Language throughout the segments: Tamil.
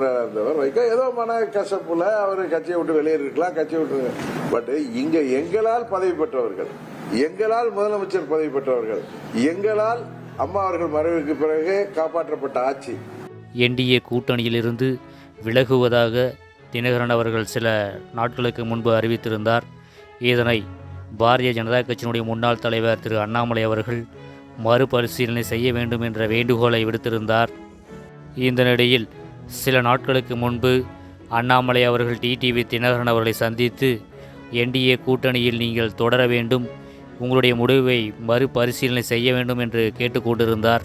உறுப்பினராக இருந்தவர். வைக்க ஏதோ மன கசப்புல அவர் கட்சியை விட்டு வெளியேறிருக்கலாம் கட்சியை விட்டு பட் இங்க எங்களால் பதவி பெற்றவர்கள் எங்களால் முதலமைச்சர் பதவி பெற்றவர்கள் எங்களால் அம்மா அவர்கள் மறைவுக்கு பிறகு காப்பாற்றப்பட்ட ஆட்சி. என்டிஏ கூட்டணியிலிருந்து விலகுவதாக தினகரன் அவர்கள் சில நாட்களுக்கு முன்பு அறிவித்திருந்தார். இதனை பாரதிய ஜனதா கட்சியினுடைய முன்னாள் தலைவர் திரு அண்ணாமலை அவர்கள் மறுபரிசீலனை செய்ய வேண்டும் என்ற வேண்டுகோளை விடுத்திருந்தார். இந்த நிலையில் சில நாட்களுக்கு முன்பு அண்ணாமலை அவர்கள் டிடிவி தினகரன் அவர்களை சந்தித்து என்டிஏ கூட்டணியில் நீங்கள் தொடர வேண்டும். உங்களுடைய முடிவை மறுபரிசீலனை செய்ய வேண்டும் என்று கேட்டுக்கொண்டிருந்தார்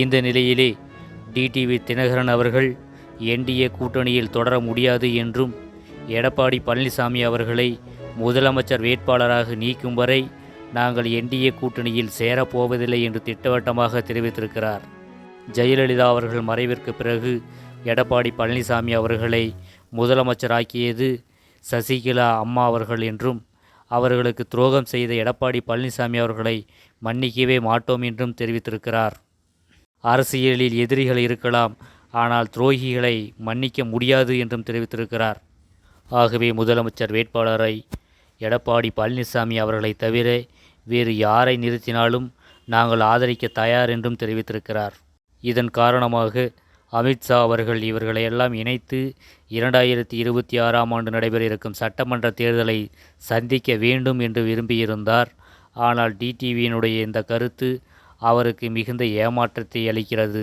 இந்த நிலையிலே டிடிவி தினகரன் அவர்கள் என்டிஏ கூட்டணியில் தொடர முடியாது என்றும் எடப்பாடி பழனிசாமி அவர்களை முதலமைச்சர் வேட்பாளராக நீக்கும் வரை நாங்கள் என்டிஏ கூட்டணியில் சேரப்போவதில்லை என்று திட்டவட்டமாக தெரிவித்திருக்கிறார். ஜெயலலிதா அவர்கள் மறைவிற்கு பிறகு எடப்பாடி பழனிசாமி அவர்களை முதலமைச்சராக்கியது சசிகலா அம்மா அவர்கள் என்றும் அவர்களுக்கு துரோகம் செய்த எடப்பாடி பழனிசாமி அவர்களை மன்னிக்கவே மாட்டோம் என்றும் தெரிவித்திருக்கிறார். அரசியலில் எதிரிகள் இருக்கலாம் ஆனால் துரோகிகளை மன்னிக்க முடியாது என்றும் தெரிவித்திருக்கிறார். ஆகவே முதலமைச்சர் வேட்பாளரை எடப்பாடி பழனிசாமி அவர்களை தவிர வேறு யாரை நிறுத்தினாலும் நாங்கள் ஆதரிக்க தயார் என்றும் தெரிவித்திருக்கிறார். இதன் காரணமாக அமித்ஷா அவர்கள் இவர்களை எல்லாம் இணைத்து இரண்டாயிரத்தி இருபத்தி ஆறாம் ஆண்டு நடைபெற இருக்கும் சட்டமன்ற தேர்தலை சந்திக்க வேண்டும் என்று விரும்பியிருந்தார். ஆனால் டிடிவியினுடைய இந்த கருத்து அவருக்கு மிகுந்த ஏமாற்றத்தை அளிக்கிறது.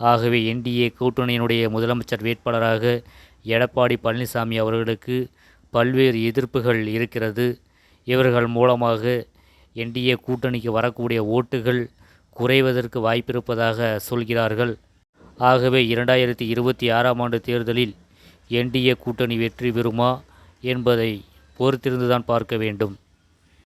ஆகவே என்டிஏ கூட்டணியினுடைய முதலமைச்சர் வேட்பாளராக எடப்பாடி பழனிசாமி அவர்களுக்கு பல்வேறு எதிர்ப்புகள் இருக்கிறது. இவர்கள் மூலமாக என்டிஏ கூட்டணிக்கு வரக்கூடிய ஓட்டுகள் குறைவதற்கு வாய்ப்பிருப்பதாக சொல்கிறார்கள். ஆகவே இரண்டாயிரத்தி இருபத்தி ஆறாம் ஆண்டு தேர்தலில் என்டிஏ கூட்டணி வெற்றி பெறுமா என்பதை பொறுத்திருந்துதான் பார்க்க வேண்டும்.